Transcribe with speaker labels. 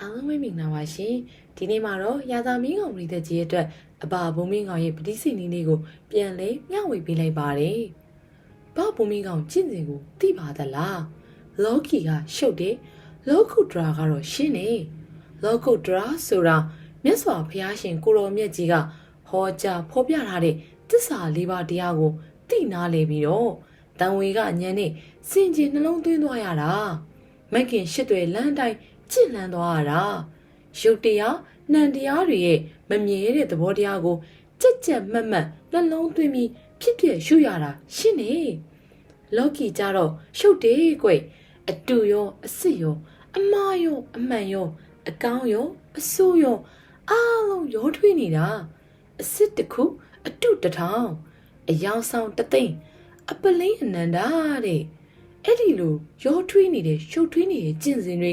Speaker 1: အားလုံးပဲမင်္ဂလာပါရှင်ဒီနေ့မှာတော့ရာသာမင်းကောင်ပြည်သက်ကြီးအတွက်အဘဘုံမင်းကောင်ရဲ့ပဋိစိတ်နည်းလေးကိုပြန်လဲမျှဝေပေးလိုက်ပါတယ်ဘာဘုံမင်းကောင်ကျင့်စဉ်ကိုသိပါသလားလော်ကီကရှုပ်တယ်လောကုဒရာကတော့ရှင်းနေလောကုဒရာဆိုတာမြတ်စွာဘုရားရှင်ကိုရောမြတ်ကြီးကဟောကြားဖော်ပြထားတဲ့သစ္စာလေးပါးတရားကိုသိနာလေပြီးတော့တန်ဝေကညံနဲ့စင်ကြင်နှလုံးသွင်းသွားရတာမက်ကင်ရှစ်တွေလမ်းတိုင်း ကျင့်လန်းသွားရတာရုပ်တရားနှံတရားတွေရဲ့မမြဲတဲ့သဘောတရားကိုကြက်ကြက်မတ်မတ်နှလုံးသွင်းပြီးဖြစ်ဖြစ်ရှုရတာရှင်းနေလော်ကီကြတော့ရှုပ်တယ်ကွအတူရောအစ်စ်ရောအမားရောအမှန်ရောအကောင်းရောအဆိုးရောအားလုံးရောထွေးနေတာအစ်စ်တစ်ခုအတုတစ်ထောင်အယောင်ဆောင်တစ်သိန်းအပလိန်အနန္ဒာတဲ့အဲ့ဒီလိုရောထွေးနေတဲ့ရှုပ်ထွေးနေတဲ့ကျင့်စဉ်တွေ